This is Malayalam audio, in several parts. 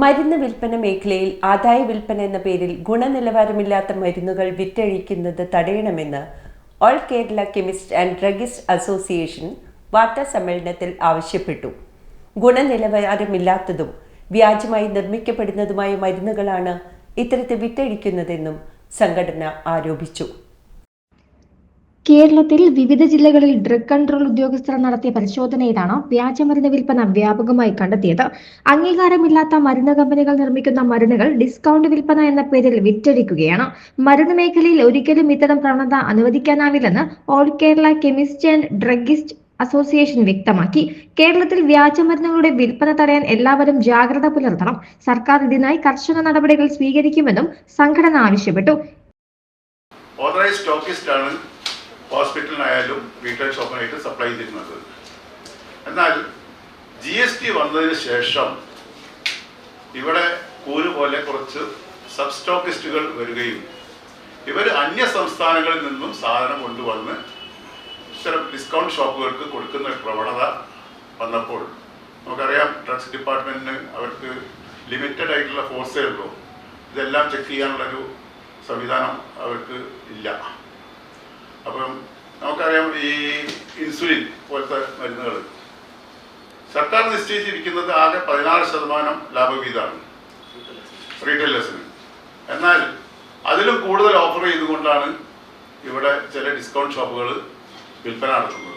മരുന്ന് വിൽപ്പന മേഖലയിൽ ആദായ വിൽപ്പന എന്ന പേരിൽ ഗുണനിലവാരമില്ലാത്ത മരുന്നുകൾ വിറ്റഴിക്കുന്നത് തടയണമെന്ന് all Kerala chemist and druggist association വാർത്താ സമ്മേളനത്തിൽ ആവശ്യപ്പെട്ടു. ഗുണനിലവാരമില്ലാത്തതും വ്യാജമായി നിർമ്മിക്കപ്പെടുന്നതുമായ മരുന്നുകളാണ് ഇത്തരത്തിൽ വിറ്റഴിക്കുന്നതെന്നും സംഘടന ആരോപിച്ചു. കേരളത്തിൽ വിവിധ ജില്ലകളിൽ ഡ്രഗ് കൺട്രോൾ ഉദ്യോഗസ്ഥർ നടത്തിയ പരിശോധനയിലാണ് വ്യാജമരുന്ന് വിൽപ്പന വ്യാപകമായി കണ്ടെത്തിയത്. അംഗീകാരമില്ലാത്ത മരുന്ന് കമ്പനികൾ നിർമ്മിക്കുന്ന മരുന്നുകൾ ഡിസ്കൗണ്ട് വിൽപ്പന എന്ന പേരിൽ വിറ്റഴിക്കുകയാണ്. മരുന്ന് മേഖലയിൽ ഒരിക്കലും ഇത്തരം പ്രവണത അനുവദിക്കാനാവില്ലെന്ന് all Kerala chemist and druggist association വ്യക്തമാക്കി. കേരളത്തിൽ വ്യാജമരുന്നുകളുടെ വിൽപ്പന തടയാൻ എല്ലാവരും ജാഗ്രത പുലർത്തണം. സർക്കാർ ഇതിനായി കർശന നടപടികൾ സ്വീകരിക്കുമെന്നും സംഘടന ആവശ്യപ്പെട്ടു. ഓതറൈസ്ഡ് സ്റ്റോക്കിസ്റ്റ് ആണ് ഹോസ്പിറ്റലിനായാലും റീറ്റെയിൽ ഷോപ്പിനായിട്ട് സപ്ലൈ ചെയ്യുന്നത് എന്നാൽ ജി എസ് ടി വന്നതിന് ശേഷം ഇവിടെ കൂര് പോലെ കുറച്ച് സബ് സ്റ്റോക്കിസ്റ്റുകൾ വരികയും ഇവർ അന്യ സംസ്ഥാനങ്ങളിൽ നിന്നും സാധനം കൊണ്ടുവന്ന് ഇത്തരം ഡിസ്കൗണ്ട് ഷോപ്പുകൾക്ക് കൊടുക്കുന്ന പ്രവണത വന്നപ്പോൾ നമുക്കറിയാം ഡ്രഗ്സ് ഡിപ്പാർട്ട്മെന്റിന് അവർക്ക് ലിമിറ്റഡ് ആയിട്ടുള്ള ഫോഴ്സേ ഉള്ളൂ. ഇതെല്ലാം ചെക്ക് ചെയ്യാനുള്ളൊരു സംവിധാനം അവർക്ക് ഇല്ല. നമുക്കറിയാം ഈ ഇൻസുലിൻ പോലത്തെ മരുന്നുകൾ. സർക്കാർ നിശ്ചയിച്ചിരിക്കുന്നത് ആകെ പതിനാറ് ശതമാനം ലാഭവീതമാണ്. റീറ്റെയിലേഴ്സിന് എന്നാൽ അതിലും കൂടുതൽ ഓഫർ ചെയ്തുകൊണ്ടാണ് ഇവിടെ ചില ഡിസ്കൗണ്ട് ഷോപ്പുകൾ വിൽപ്പന നടത്തുന്നത്.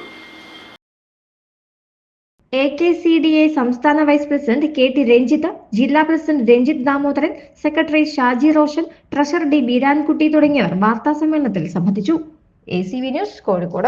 A K C D A സംസ്ഥാന vice president K T Ranjith ജില്ലാ president Ranjith Damodaran secretary Shaji Roshan treasurer D Beerankutty തുടങ്ങിയവർ വാർത്താ സമ്മേളനത്തിൽ സംബന്ധിച്ചു. A C V news Kozhikode